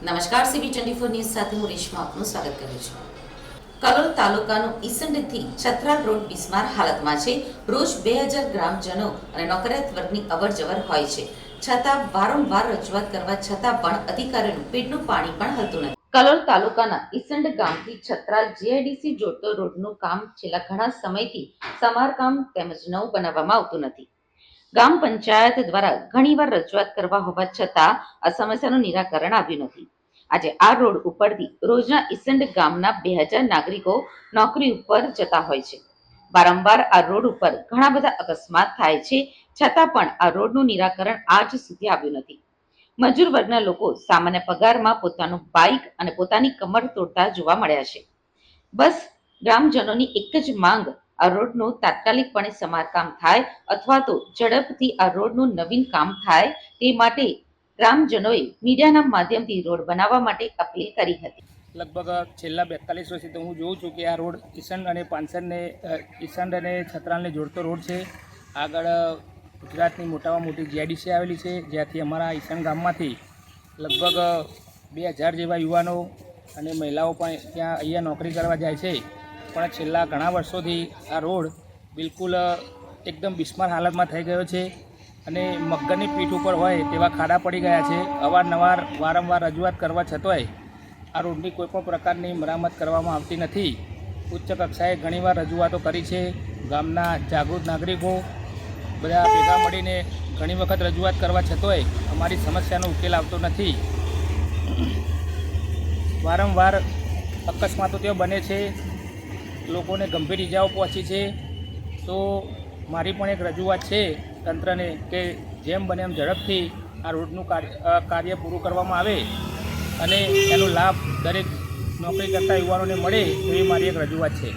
નમસ્કાર CB twenty four news સાથે હું રેશમા આપનું સ્વાગત કરું છું. કલોલ તાલુકાનો ઈસંડથી છત્રાલ રોડ બિસ્માર હાલતમાં છે. રોજ બે હજાર ગ્રામજનો અને નોકરિયાત વર્ગની અવર જવર હોય છે. છતાં વારંવાર રજૂઆત કરવા છતાં પણ અધિકારીઓનું પેટનું પાણી પણ હલતું નથી. કલોલ તાલુકાના ઈસંડ ગામથી છત્રાલ જીઆઈડીસી જોડતો રોડનું કામ છેલ્લા ઘણા સમયથી સમારકામ તેમજ નવું બનાવવામાં આવતું નથી. ગામ પંચાયત દ્વારા ઘણીવાર રજૂઆત કરવા હોવા છતાં આ સમસ્યાનું નિરાકરણ આવ્યું નથી. આજે આ રોડ ઉપરથી રોજના ઇસંડ ગામના બે હજાર નાગરિકો નોકરી ઉપર જતા હોય છે. વારંવાર આ રોડ ઉપર ઘણા બધા અકસ્માત થાય છે, છતાં પણ આ રોડનું નિરાકરણ આજ સુધી આવ્યું નથી. મજૂર વર્ગના લોકો સામાન્ય પગારમાં પોતાનું બાઇક અને પોતાની કમર તોડતા જોવા મળ્યા છે. બસ ગ્રામજનોની એક જ માંગ આ રોડનું તાત્કાલિકપણે સમારકામ થાય અથવા તો ઝડપથી આ રોડનું નવીન કામ થાય તે માટે ગ્રામજનોએ મીડિયાના માધ્યમથી રોડ બનાવવા માટે અપીલ કરી હતી. લગભગ છેલ્લા બેતાલીસ વર્ષથી તો હું જોઉં છું કે આ રોડ ઈસંડ અને અ, ઈસંડ અને છત્રાલને જોડતો રોડ છે. આગળ ગુજરાતની મોટામાં મોટી જીઆઈડીસી આવેલી છે જ્યાંથી અમારા ઈસંડ ગામમાંથી લગભગ બે હજાર જેવા યુવાનો અને મહિલાઓ પણ ત્યાં અહીંયા નોકરી કરવા જાય છે. પણ છેલ્લા ઘણા વર્ષોથી આ રોડ બિલકુલ એકદમ બિસ્માર હાલતમાં થઈ ગયો છે અને મગરની પીઠ ઉપર હોય તેવા ખાડા પડી ગયા છે. અવારનવાર, વારંવાર રજૂઆત કરવા છતાંય આ રોડની કોઈ પણ પ્રકારની મરામત કરવામાં આવતી નથી. ઉચ્ચ કક્ષાએ ઘણીવાર રજૂઆતો કરી છે. ગામના જાગૃત નાગરિકો બધા ભેગા મળીને ઘણી વખત રજૂઆત કરવા છતાંય અમારી સમસ્યાનો ઉકેલ આવતો નથી. વારંવાર અકસ્માતો ત્યાં બને છે. લોકોને ગંભીર ઇજાઓ પહોંચી છે. તો મારી પણ એક રજૂઆત છે તંત્રને કે જેમ બને એમ ઝડપથી આ રોડનું કાર્ય પૂરું કરવામાં આવે અને એનો લાભ દરેક નોકરી કરતા યુવાનોને મળે, તો એવી મારી એક રજૂઆત છે.